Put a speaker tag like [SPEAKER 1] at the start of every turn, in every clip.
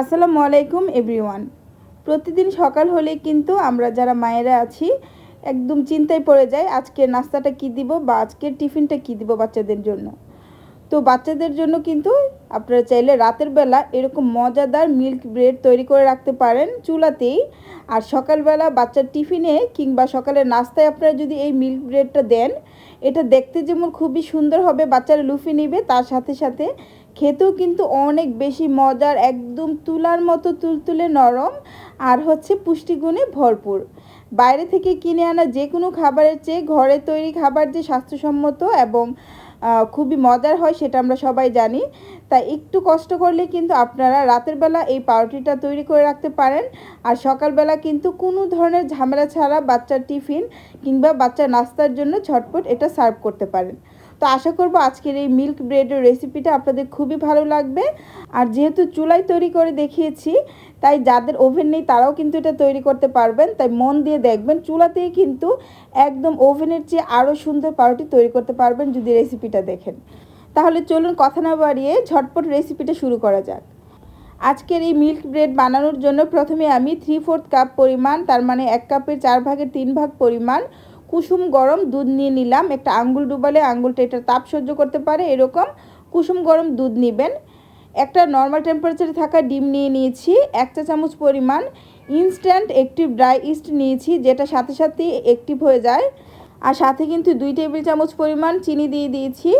[SPEAKER 1] আসসালামু আলাইকুম, এভরিওয়ান। প্রতিদিন সকাল হলে কিন্তু আমরা যারা মায়েরা আছি, একদম চিন্তায় পড়ে যাই আজকের নাস্তাটা কি দিব বা আজকের টিফিনটা কি দিব বাচ্চাদের জন্য। তো বাচ্চাদের জন্য কিন্তু আপনারা চাইলে রাতের বেলা এরকম মজাদার মিল্ক ব্রেড তৈরি করে রাখতে পারেন চুলাতেই। আর সকালবেলা বাচ্চার টিফিনে কিংবা সকালের নাস্তায় আপনারা যদি এই মিল্ক ব্রেডটা দেন, এটা দেখতে যেমন খুবই সুন্দর হবে, বাচ্চারা লুফে নিবে, তার সাথে সাথে খেতেও কিন্তু অনেক বেশি মজার, একদম তুলার মতো তুলতুলে নরম আর হচ্ছে পুষ্টিগুণে ভরপুর। বাইরে থেকে কিনে আনা যে কোনো খাবারের চেয়ে ঘরে তৈরি খাবার যে স্বাস্থ্যসম্মত এবং খুবই মজার হয় সেটা আমরা সবাই জানি। তাই একটু কষ্ট করলে কিন্তু আপনারা রাতের বেলা এই পাউরুটিটা তৈরি করে রাখতে পারেন। আর সকালবেলা কিন্তু কোনো ধরনের ঝামেলা ছাড়া বাচ্চার টিফিন কিংবা বাচ্চার নাস্তার জন্য ঝটপট এটা সার্ভ করতে পারেন। তো আশা করব আজকের এই মিল্ক ব্রেডের রেসিপিটা আপনাদের খুবই ভালো লাগবে। আর যেহেতু চুলায় তৈরি করে দেখিয়েছি, তাই যাদের ওভেন নেই তারাও কিন্তু এটা তৈরি করতে পারবেন। তাই মন দিয়ে দেখবেন, চুলাতেই কিন্তু একদম ওভেনের চেয়ে আরও সুন্দর পাউরুটি তৈরি করতে পারবেন যদি রেসিপিটা দেখেন। তাহলে চলুন কথা না বাড়িয়ে ঝটপট রেসিপিটা শুরু করা যাক। আজকের এই মিল্ক ব্রেড বানানোর জন্য প্রথমে আমি থ্রি ফোর্থ কাপ পরিমাণ, তার মানে এক কাপের চার ভাগের তিন ভাগ পরিমাণ কুসুম গরম দুধ নিয়ে নিলাম। একটা আঙ্গুল ডুবালে আঙ্গুলটা এটা তাপ সহ্য করতে পারে, এরকম। কুসুম গরম দুধ নেবেন। একটা নর্মাল টেম্পারেচারে থাকা ডিম নিয়ে নিয়েছি, এক চা চামচ পরিমাণ। ইনস্ট্যান্ট একটিভ ড্রাই ইস্ট নিয়েছি, যেটা সাথে সাথে অ্যাক্টিভ হয়ে যায়। আর সাথে কিন্তু দুই টেবিল চামচ পরিমাণ চিনি দিয়ে দিয়েছি।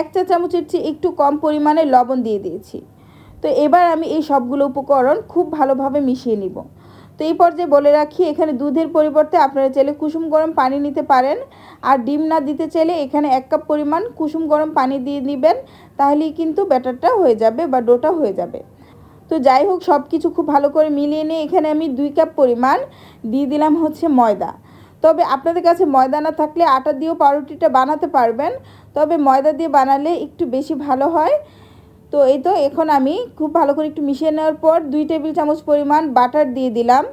[SPEAKER 1] এক চা চামচের চেয়ে একটু কম পরিমাণে লবণ দিয়ে দিয়েছি। তো এবার আমি এই সবগুলো উপকরণ খুব ভালোভাবে মিশিয়ে নিব। তো এই পর্যায়ে বলে রাখি, এখানে দুধের পরিবর্তে আপনারা চাইলে কুসুম গরম পানি নিতে পারেন। আর ডিম না দিতে চাইলে এখানে এক কাপ পরিমাণ কুসুম গরম পানি দিয়ে নেবেন তাহলেই কিন্তু ব্যাটারটা হয়ে যাবে বা ডোটা হয়ে যাবে। তো যাই হোক সব কিছু খুব ভালো করে মিলিয়ে নিয়ে এখানে আমি দুই কাপ পরিমাণ দিয়ে দিলাম হচ্ছে ময়দা। তবে আপনাদের কাছে ময়দা না থাকলে আটা দিয়েও পাউরুটিটা বানাতে পারবেন, তবে ময়দা দিয়ে বানালে একটু বেশি ভালো হয়। তো এই তো এখন আমি খুব ভালো করে একটু মিশিয়ে নেওয়ার পর দুই টেবিল চামচ পরিমাণ বাটার দিয়ে দিলাম।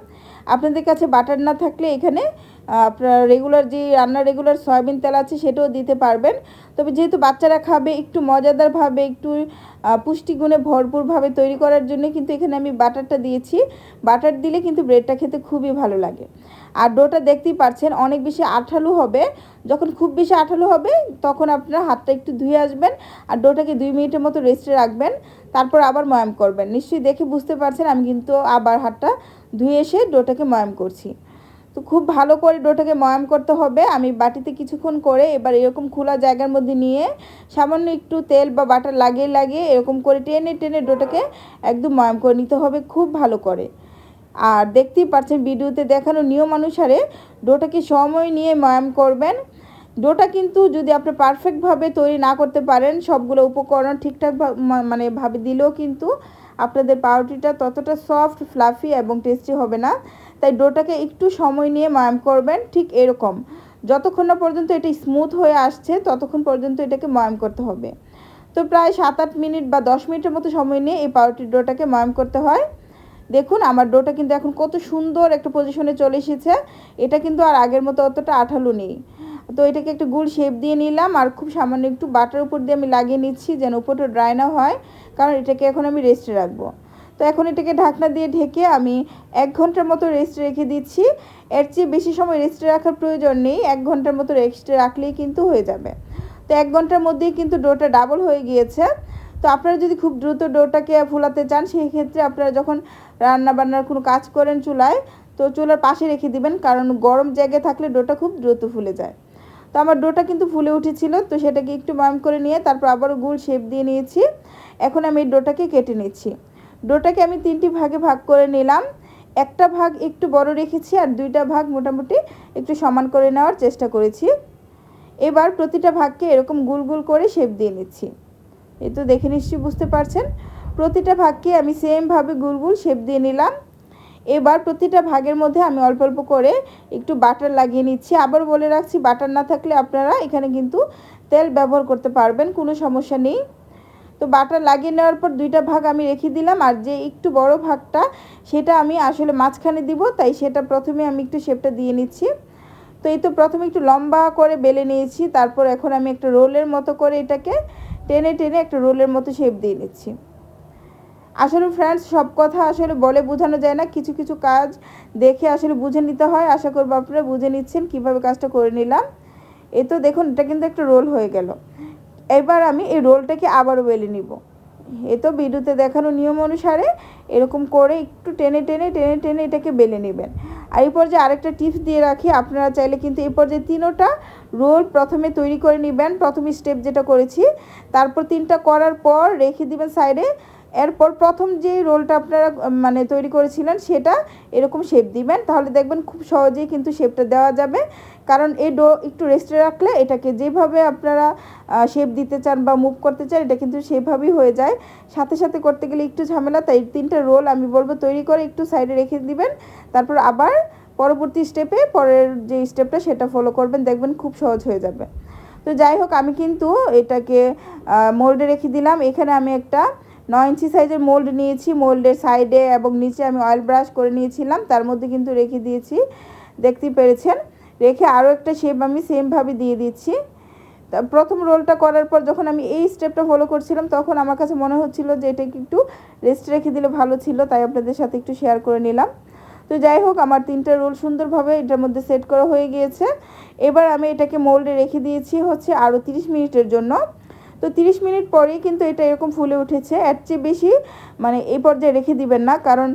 [SPEAKER 1] আপনাদের কাছে বাটার না থাকলে এখানে আপনার রেগুলার যে রান্নার রেগুলার সয়াবিন তেল আছে সেটাও দিতে পারবেন। তবে যেহেতু বাচ্চারা খাবে, একটু মজাদারভাবে একটু পুষ্টিগুণে ভরপুরভাবে তৈরি করার জন্য কিন্তু এখানে আমি বাটারটা দিয়েছি। বাটার দিলে কিন্তু ব্রেডটা খেতে খুবই ভালো লাগে। আর ডোটা দেখতেই পাচ্ছেন অনেক বেশি আঠালো হবে। যখন খুব বেশি আঠালো হবে, তখন আপনার হাতটা একটু ধুয়ে আসবেন আর ডোটাকে দুই মিনিটের মতো রেস্টে রাখবেন। তারপর আবার ময়াম করবেন। নিশ্চয়ই দেখে বুঝতে পারছেন, আমি কিন্তু আবার হাতটা ধুয়ে এসে ডোটাকে ময়াম করছি। তো খুব ভালো করে ডোটাকে ময়াম করতে হবে। আমি বাটিতে কিছুক্ষণ করে এবার এরকম খোলা জায়গার মধ্যে নিয়ে সামান্য একটু তেল বা বাটার লাগিয়ে লাগিয়ে এরকম করে টেনে টেনে ডোটাকে একদম ময়াম করে নিতে হবে খুব ভালো করে। আর দেখতেই পাচ্ছেন ভিডিওতে দেখানো নিয়ম অনুসারে ডোটাকে সময় নিয়ে ময়াম করবেন। ডোটা কিন্তু যদি আপনি পারফেক্টভাবে তৈরি না করতে পারেন, সবগুলো উপকরণ ঠিকঠাক মানে ভাবে দিলেও কিন্তু আপনাদের পাউরুটিটা ততটা সফট ফ্লাফি এবং টেস্টি হবে না। তাই ডোটাকে একটু সময় নিয়ে ময়াম করবেন, ঠিক এরকম। যতক্ষণ না পর্যন্ত এটি স্মুথ হয়ে আসছে, ততক্ষণ পর্যন্ত এটাকে ময়াম করতে হবে। তো প্রায় সাত আট মিনিট বা দশ মিনিটের মতো সময় নিয়ে এই পাউরুটির ডোটাকে ময়াম করতে হয়। দেখুন, আমার ডোটা কিন্তু এখন কত সুন্দর একটা পজিশনে চলে এসেছে। এটা কিন্তু আর আগের মতো অতটা আঠালো নেই। তো এটাকে একটা গুল শেপ দিয়ে নিলাম, আর খুব সামান্য একটু বাটার উপর দিয়ে আমি লাগিয়ে নিচ্ছি, যেন উপরটা ড্রাই না হয়। কারণ এটাকে এখন আমি রেস্টে রাখব। তো এখন এটাকে ঢাকনা দিয়ে ঢেকে আমি এক ঘণ্টার মতো রেস্টে রেখে দিচ্ছি। এর চেয়ে বেশি সময় রেস্টে রাখার প্রয়োজন নেই, এক ঘণ্টার মতো রেস্টে রাখলেই কিন্তু হয়ে যাবে। তো এক ঘণ্টার মধ্যেই কিন্তু ডোটা ডাবল হয়ে গিয়েছে। তো আপনারা যদি খুব দ্রুত ডোটাকে ফোলাতে চান সেই ক্ষেত্রে আপনারা যখন রান্না বান্নার কোনো কাজ করেন চুলায়, তো চুলার পাশে রেখে দিবেন। কারণ গরম জায়গায় থাকলে ডোটা খুব দ্রুত ফুলে যায়। তো আমার ডোটা কিন্তু ফুলে উঠেছিল, তো সেটাকে একটু ময়াম করে নিয়ে তারপর আবারও গুল শেপ দিয়ে নিয়েছি। এখন আমি এই ডোটাকে কেটে নিচ্ছি। ডোটাকে আমি তিনটি ভাগে ভাগ করে নিলাম। একটা ভাগ একটু বড় রেখেছি আর দুইটা ভাগ মোটামুটি একটু সমান করে নেওয়ার চেষ্টা করেছি। এবার প্রতিটা ভাগকে এরকম গুল গুল করে শেপ দিয়ে নিচ্ছি। এই তো দেখে নিশ্চয়ই বুঝতে পারছেন। প্রতিটা ভাগকে আমি সেমভাবে গুল গুল শেপ দিয়ে নিলাম। এবার প্রতিটা ভাগের মধ্যে আমি অল্প অল্প করে একটু বাটার লাগিয়ে নিচ্ছি। আবার বলে রাখছি, বাটার না থাকলে আপনারা এখানে কিন্তু তেল ব্যবহার করতে পারবেন, কোনো সমস্যা নেই। তো বাটার লাগিয়ে নেওয়ার পর দুইটা ভাগ আমি রেখে দিলাম, আর যে একটু বড় ভাগটা সেটা আমি আসলে মাঝখানে দিব, তাই সেটা প্রথমে আমি একটু শেপটা দিয়ে নিচ্ছি। তো এই তো প্রথমে একটু লম্বা করে বেলে নিয়েছি, তারপর এখন আমি একটা রোলের মতো করে এটাকে টেনে টেনে একটা রোলের মতো শেপ দিয়ে নিচ্ছি। আসলে ফ্রেন্ডস সব কথা আসলে বলে বোঝানো যায় না। কিছু কিছু কাজ দেখে আসলে বুঝে নিতে হয়। আশা করব আপনারা বুঝে নিচ্ছেন, কীভাবে কাজটা করে নিলাম। এই তো দেখুন, এটা কিন্তু একটা রোল হয়ে গেল। এবার আমি এই রোলটাকে আবারও বেলে নিব। এ তো ভিডিওতে দেখানো নিয়ম অনুসারে এরকম করে একটু টেনে টেনে টেনে টেনে এটাকে বেলে নেবেন। আর এই পর্যায়ে আরেকটা টিপস দিয়ে রাখি। আপনারা চাইলে কিন্তু এই পর্যায়ে তিনোটা রোল প্রথমে তৈরি করে নেবেন। প্রথম স্টেপ যেটা করেছি, তারপর তিনটা করার পর রেখে দিবেন সাইডে এরপর প্রথম যে রোলটা আপনারা মানে তৈরি করেছিলেন, সেটা এরকম শেপ দিবেন। তাহলে দেখবেন খুব সহজেই কিন্তু শেপটা দেওয়া যাবে। কারণ এই ডো একটু রেস্টে রাখলে এটাকে যেভাবে আপনারা শেপ দিতে চান বা মুভ করতে চান, এটা কিন্তু সেভাবেই হয়ে যায়। সাথে সাথে করতে গেলে একটু ঝামেলা, তাই তিনটা রোল আমি বলব তৈরি করে একটু সাইডে রেখে দিবেন। তারপর আবার পরবর্তী স্টেপে পরের যে স্টেপটা সেটা ফলো করবেন, দেখবেন খুব সহজ হয়ে যাবে। তো যাই হোক, আমি কিন্তু এটাকে মোল্ডে রেখে দিলাম। এখানে আমি একটা নয় ইঞ্চি সাইজের মোল্ড নিয়েছি, মোল্ডের সাইডে এবং নিচে আমি অয়েল ব্রাশ করে নিয়েছিলাম, তার মধ্যে কিন্তু রেখে দিয়েছি। দেখতে পেরেছেন? রেখে আরও একটা শেপ আমি সেমভাবে দিয়ে দিচ্ছি। প্রথম রোলটা করার পর যখন আমি এই স্টেপটা ফলো করছিলাম, তখন আমার কাছে মনে হচ্ছিল যে এটাকে একটু রেস্ট রেখে দিলে ভালো ছিল, তাই আপনাদের সাথে একটু শেয়ার করে নিলাম। তো যাই হোক, আমার তিনটা রোল সুন্দরভাবে এটার মধ্যে সেট করা হয়ে গিয়েছে। এবার আমি এটাকে মোল্ডে রেখে দিয়েছি হচ্ছে আরও তিরিশ মিনিটের জন্য। তো তিরিশ মিনিট পরেই কিন্তু এটা এরকম ফুলে উঠেছে। এর চেয়ে বেশি মানে এই পর্যায়ে রেখে দিবেন না। কারণ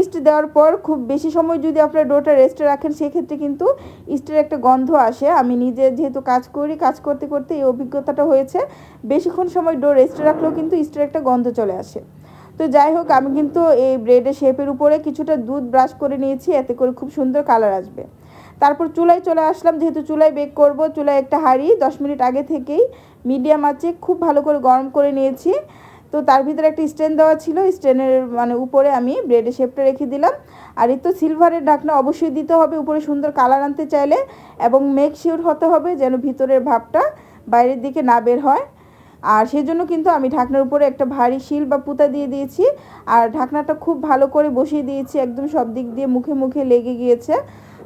[SPEAKER 1] ইস্ট দেওয়ার পর খুব বেশি সময় যদি আপনার ডোটা রেস্টে রাখেন, সেক্ষেত্রে কিন্তু ইস্টের একটা গন্ধ আসে। আমি নিজে যেহেতু কাজ করি, কাজ করতে করতে এই অভিজ্ঞতাটা হয়েছে। বেশিক্ষণ সময় ডো রেস্টে রাখলেও কিন্তু ইস্টের একটা গন্ধ চলে আসে। তো যাই হোক, আমি কিন্তু এই ব্রেডের শেপের উপরে কিছুটা দুধ ব্রাশ করে নিয়েছি। এতে করে খুব সুন্দর কালার আসবে। তারপর চুলায় চলে আসলাম, যেহেতু চুলায় বেক করব, চুলায় একটা হাঁড়ি, দশ মিনিট আগে থেকেই মিডিয়াম আঁচে খুব ভালো করে গরম করে নিয়েছি। তো তার ভিতরে একটা স্ট্যান্ড দেওয়া ছিল স্ট্যান্ডের মানে উপরে আমি ব্রেডের শেপটা রেখে দিলাম। আর এই তো সিলভারের ঢাকনা অবশ্যই দিতে হবে, উপরে সুন্দর কালার আনতে চাইলে এবং মেক শিওর হতে হবে যেন ভিতরের ভাবটা বাইরের দিকে না বের হয়। আর সেই জন্য কিন্তু আমি ঢাকনার উপরে একটা ভারী শিল বা পুঁতা দিয়ে দিয়েছি। আর ঢাকনাটা খুব ভালো করে বসিয়ে দিয়েছি, একদম সব দিক দিয়ে মুখে মুখে লেগে গিয়েছে।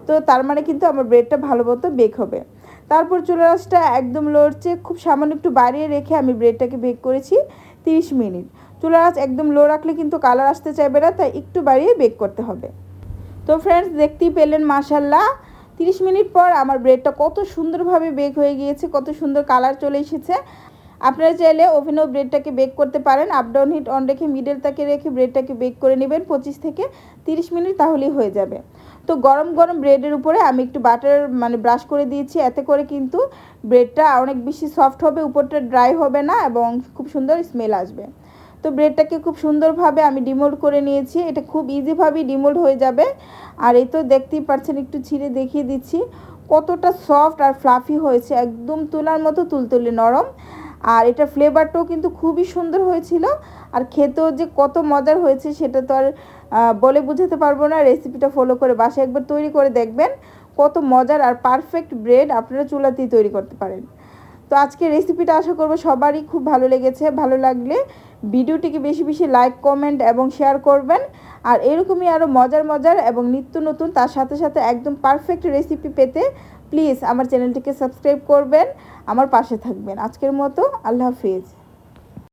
[SPEAKER 1] তো তার মানে কিন্তু আমার ব্রেডটা ভালো মতো বেক হবে। তারপর চুলা রাসটা একদম লড়ছে খুব সামান্য একটু বাড়িয়ে রেখে আমি ব্রেডটাকে বেক করেছি তিরিশ মিনিট। চুলা আঁচ একদম লো রাখলে কিন্তু কালার আসতে চাইবে না, তাই একটু বাড়িয়ে বেক করতে হবে। তো ফ্রেন্ডস দেখতেই পেলেন মাশাল্লাহ তিরিশ মিনিট পর আমার ব্রেডটা কত সুন্দরভাবে বেক হয়ে গিয়েছে, কত সুন্দর কালার চলে এসেছে। আপনারা চাইলে ওভেনেও ব্রেডটাকে বেক করতে পারেন। আপ ডাউন, হিট অন রেখে মিডলটাকে রেখে ব্রেডটাকে বেক করে নেবেন। পঁচিশ থেকে তিরিশ মিনিট তাহলেই হয়ে যাবে। তো গরম গরম ব্রেডের উপরে আমি একটু বাটার মানে ব্রাশ করে দিয়েছি। এতে করে কিন্তু ব্রেডটা অনেক বেশি সফট হবে, উপরটা ড্রাই হবে না এবং খুব সুন্দর স্মেল আসবে। তো ব্রেডটাকে খুব সুন্দরভাবে আমি ডিমোল্ড করে নিয়েছি। এটা খুব ইজিভাবেই ডিমোল্ড হয়ে যাবে। আর এই তো দেখতেই পাচ্ছেন, একটু ছিঁড়ে দেখিয়ে দিচ্ছি। কতটা সফট আর ফ্লাফি হয়েছে। একদম তুলার মতো তুলতুলে নরম। আর এটা ফ্লেভারটাও কিন্তু খুবই সুন্দর হয়েছিল। আর খেতেও যে কত মজার হয়েছে সেটা তো আর বলে বুঝাতে পারব না। রেসিপিটা ফলো করে বাসায় একবার তৈরি করে দেখবেন। কত মজার আর পারফেক্ট ব্রেড আপনারা চুলাতেই তৈরি করতে পারেন। তো আজকে রেসিপিটা আশা করব সবারই খুব ভালো লেগেছে, ভালো লাগলে ভিডিওটিকে বেশি বেশি লাইক কমেন্ট এবং শেয়ার করবেন। আর এরকমই আরও মজার মজার এবং নিত্য নতুন তার সাথে সাথে একদম পারফেক্ট রেসিপি পেতে প্লিজ আমার চ্যানেলটিকে সাবস্ক্রাইব করবেন আমার পাশে থাকবেন। আজকের মতো আল্লাহ হাফিজ।